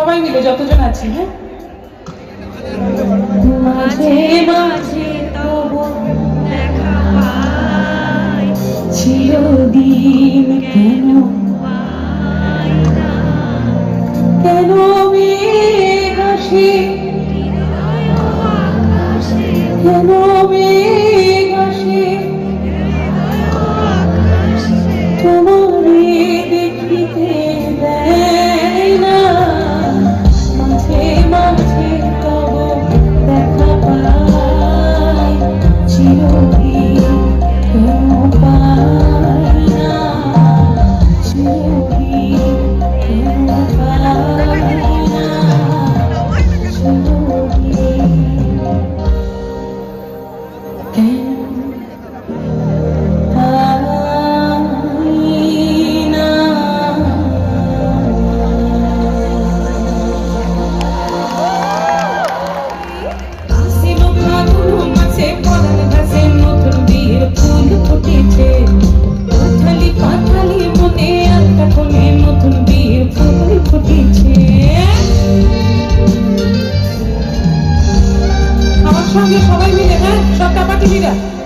সবাই মিলে যতজন আছি হ্যাঁ? মাঝে মাঝে চিরদিন কেন কেন মেঘ Юля!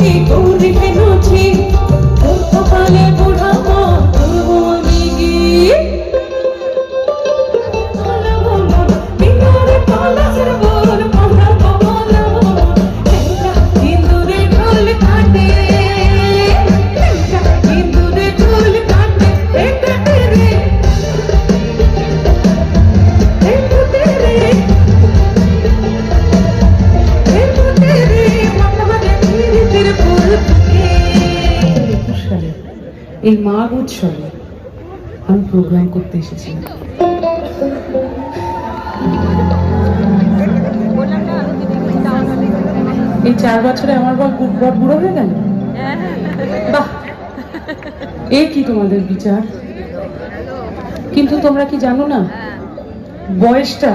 ধুলো কুটি এই মাঘ উৎসবে আমি প্রোগ্রাম করতে এসেছিলাম এই চার বছরে আমার বর বর বুড়ো হয়ে গেল? বাহ! এ কি তোমাদের বিচার? কিন্তু তোমরা কি জানো না? বয়সটা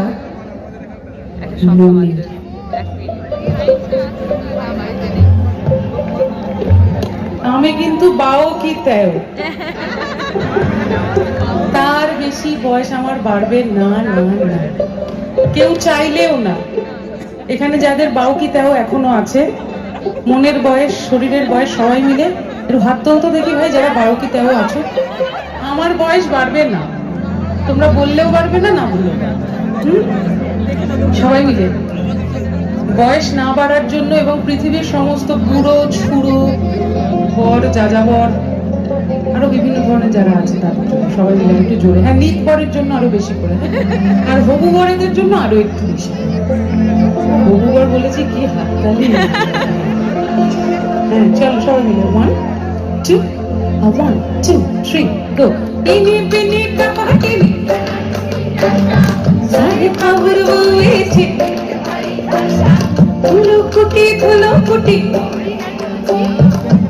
আমি কিন্তু বাও কি তেও। তার বেশি বয়স আমার বাড়বে না কেউ চাইলেও না। এখানে যাদের বাউ কি তেও এখনও আছে, মনের বয়স, শরীরের বয়স সবাই মিলে, একটু হাত তুলতো দেখি ভাই যারা বাউ কি তেও আছো। আমার বয়স বাড়বে না। তোমরা বললেও বাড়বে না না বললেও? সবাই মিলে। বয়স না বাড়ার জন্য এবং পৃথিবীর সমস্ত বুড়ো ছুড়ো বর যাযাবর আরও বিভিন্ন ধরনের যারা আছে তাদের জন্য সবাই মিলে একটু জোরে। হ্যাঁ নিত বরের জন্য আরও বেশি করে। আর হবু বরেদের জন্য আরও একটু বেশি। হবু বর বলেছে কি? হাততালি হ্যাঁ চলো সবাই মিলে। One two one two three go ইনি বিনি কাপাকিনি সারে খবর বলেছে। ধুলো কুটি ধুলো কুটি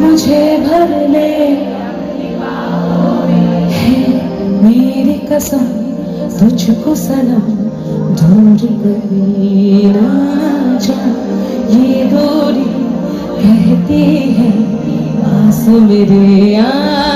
मुझे भर ले मेरी कसम, तुझको सनम दूर कभी ना ये दूरी कहती है, पास मेरे आ